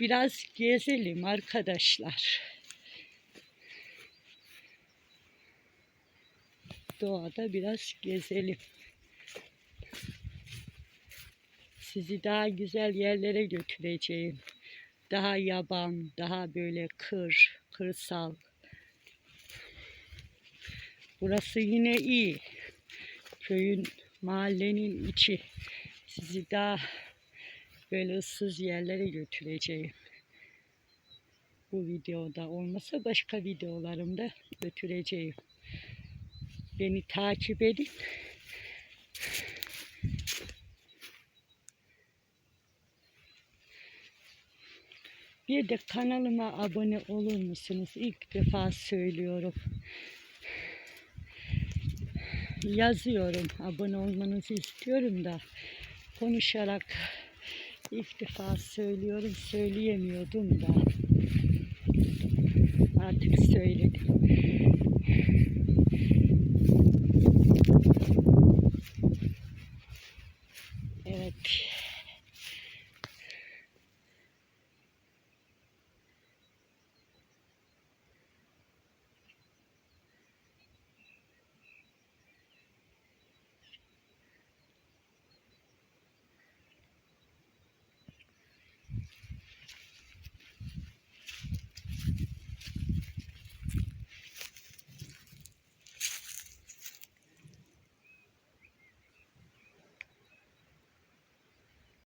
biraz gezelim arkadaşlar. Doğada biraz gezelim. Sizi daha güzel yerlere götüreceğim. Daha yaban, daha böyle kır, kırsal. Burası yine iyi. Köyün, mahallenin içi. Sizi daha böyle ıssız yerlere götüreceğim. Bu videoda olmasa başka videolarımda götüreceğim. Beni takip edin. Bir de kanalıma abone olur musunuz? İlk defa söylüyorum. Yazıyorum. Abone olmanızı istiyorum da konuşarak ilk defa söylüyorum. Söyleyemiyordum da. Artık söyledim.